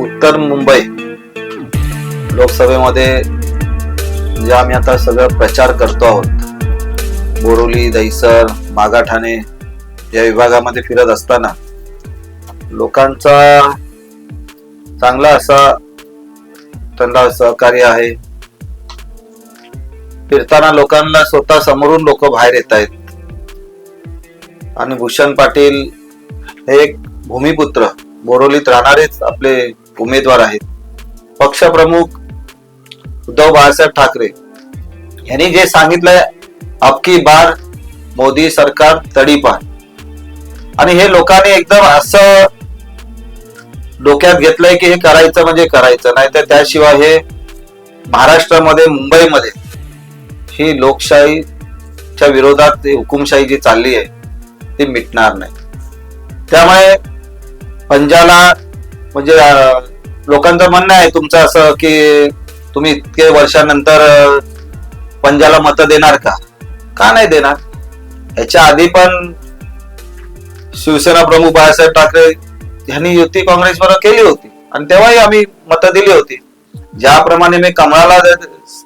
उत्तर मुंबई लोकसभेमध्ये जे आम्ही आता सगळं प्रचार करतो आहोत बोरोली दहिसर मागाठाणे या विभागामध्ये फिरत असताना लोकांचा चांगला असा त्यांना सहकार्य आहे. फिरताना लोकांना स्वतः समोरून लोक बाहेर येत आहेत. आणि भूषण पाटील हे एक भूमिपुत्र बोरोलीत राहणारेच आपले उमेदवार आहेत. पक्षप्रमुख उद्धव बाळासाहेब ठाकरे यांनी जे सांगितलंय अबकी बार मोदी सरकार तडीपार आणि हे लोकांनी एकदम असं डोक्यात घेतलंय की हे करायचं म्हणजे करायचं नाही तर त्याशिवाय हे महाराष्ट्रामध्ये मुंबईमध्ये ही लोकशाहीच्या विरोधात हुकुमशाही जी चालली आहे ती मिटणार नाही. त्यामुळे पंजाला म्हणजे लोकांचं म्हणणं आहे तुमचं असं की तुम्ही इतके वर्षानंतर पंजाला मत देणार का? का नाही देणार? याच्या आधी पण शिवसेना प्रमुख बाळासाहेब ठाकरे यांनी युती काँग्रेस बरोबर केली होती. आणि तेव्हाही आम्ही मतं दिली होती. ज्याप्रमाणे मी कमळाला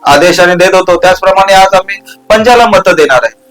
आदेशाने देत होतो त्याचप्रमाणे आज आम्ही पंजाला मतं देणार आहे.